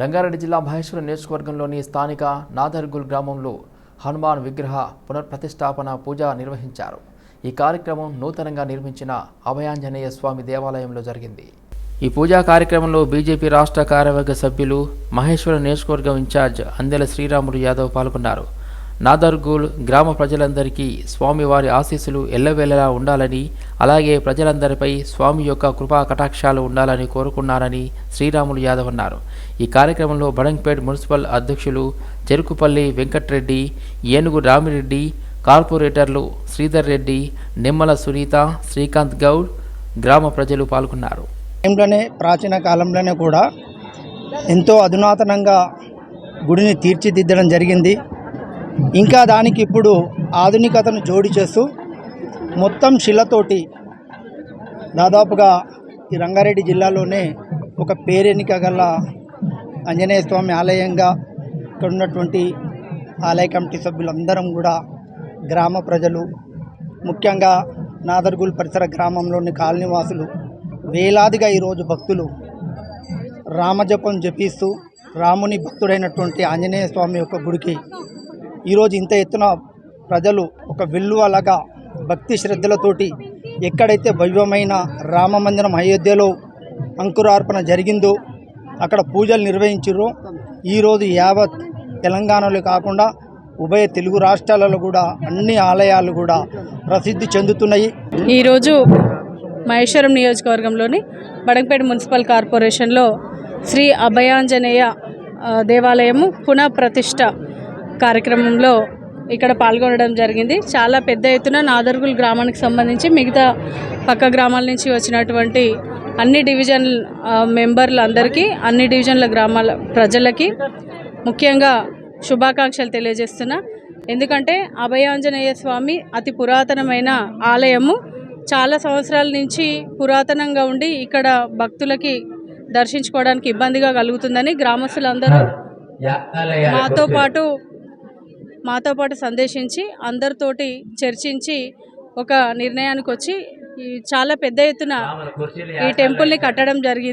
రంగారెడ్డి జిల్లా మహేశ్వరం నియోజకవర్గంలోని స్థానిక నాదర్గుల్ గ్రామంలో హనుమాన్ విగ్రహ పునర్ప్రతిష్టాపన పూజ నిర్వహించారు. ఈ కార్యక్రమం నూతనంగా నిర్మించిన అభయాంజనేయ స్వామి దేవాలయంలో జరిగింది. ఈ పూజా కార్యక్రమంలో బీజేపీ రాష్ట్ర కార్యవర్గ సభ్యులు మహేశ్వరం నియోజకవర్గం ఇన్ఛార్జ్ అందెల శ్రీరాములు యాదవ్ పాల్గొన్నారు. నాదర్గూల్ గ్రామ ప్రజలందరికీ స్వామివారి ఆశీస్సులు ఎల్లవేళలా ఉండాలని అలాగే ప్రజలందరిపై స్వామి యొక్క కృపా కటాక్షాలు ఉండాలని కోరుకున్నారని శ్రీరాములు యాదవ్ అన్నారు. ఈ కార్యక్రమంలో బడంగ్పేట్ మున్సిపల్ అధ్యక్షులు చెరుకుపల్లి వెంకట్రెడ్డి ఏనుగు రామిరెడ్డి కార్పొరేటర్లు శ్రీధర్ రెడ్డి నిమ్మల సునీత శ్రీకాంత్ గౌడ్ గ్రామ ప్రజలు పాల్గొన్నారు. టైంలోనే ప్రాచీన కాలంలోనే కూడా ఎంతో అధునాతనంగా గుడిని తీర్చిదిద్దడం జరిగింది. ఇంకా దానికి ఇప్పుడు ఆధునికతను జోడి చేస్తూ మొత్తం శిలతోటి దాదాపుగా ఈ రంగారెడ్డి జిల్లాలోనే ఒక పేరెనిక గల ఆంజనేయ స్వామి ఆలయంగా ఇక్కడ ఉన్నటువంటి ఆలయ కమిటీ సభ్యులందరం కూడా గ్రామ ప్రజలు ముఖ్యంగా నాదర్గుల్ పరిసర గ్రామంలోని కాలనీవాసులు వేలాదిగా ఈరోజు భక్తులు రామజపం జపిస్తూ రాముని భక్తుడైనటువంటి ఆంజనేయ స్వామి యొక్క గుడికి ఈరోజు ఇంత ఎత్తున ప్రజలు ఒక విల్లువలగా భక్తి శ్రద్ధలతోటి ఎక్కడైతే భవ్యమైన రామ మందిరం అయోధ్యలో అంకురార్పణ జరిగిందో అక్కడ పూజలు నిర్వహించారో ఈరోజు యావత్ తెలంగాణలో కాకుండా ఉభయ తెలుగు రాష్ట్రాలలో కూడా అన్ని ఆలయాలు కూడా ప్రసిద్ధి చెందుతున్నాయి. ఈరోజు మహేశ్వరం నియోజకవర్గంలోని బడంపేట మున్సిపల్ కార్పొరేషన్లో శ్రీ అభయాంజనేయ దేవాలయము పునః ప్రతిష్ట కార్యక్రమంలో ఇక్కడ పాల్గొనడం జరిగింది. చాలా పెద్ద ఎత్తున నాదర్గుల్ గ్రామానికి సంబంధించి మిగతా పక్క గ్రామాల నుంచి వచ్చినటువంటి అన్ని డివిజన్ మెంబర్లందరికీ అన్ని డివిజన్ల గ్రామాల ప్రజలకి ముఖ్యంగా శుభాకాంక్షలు తెలియజేస్తున్నా. ఎందుకంటే అభయాంజనేయ స్వామి అతి పురాతనమైన ఆలయము. చాలా సంవత్సరాల నుంచి పురాతనంగా ఉండి ఇక్కడ భక్తులకి దర్శించుకోవడానికి ఇబ్బందిగా కలుగుతుందని గ్రామస్తులందరూ మాతో పాటు మాతో పాటు సందేశించి అందరితోటి చర్చించి ఒక నిర్ణయానికి వచ్చి ఈ చాలా పెద్ద ఎత్తున ఈ టెంపుల్ని కట్టడం జరిగింది.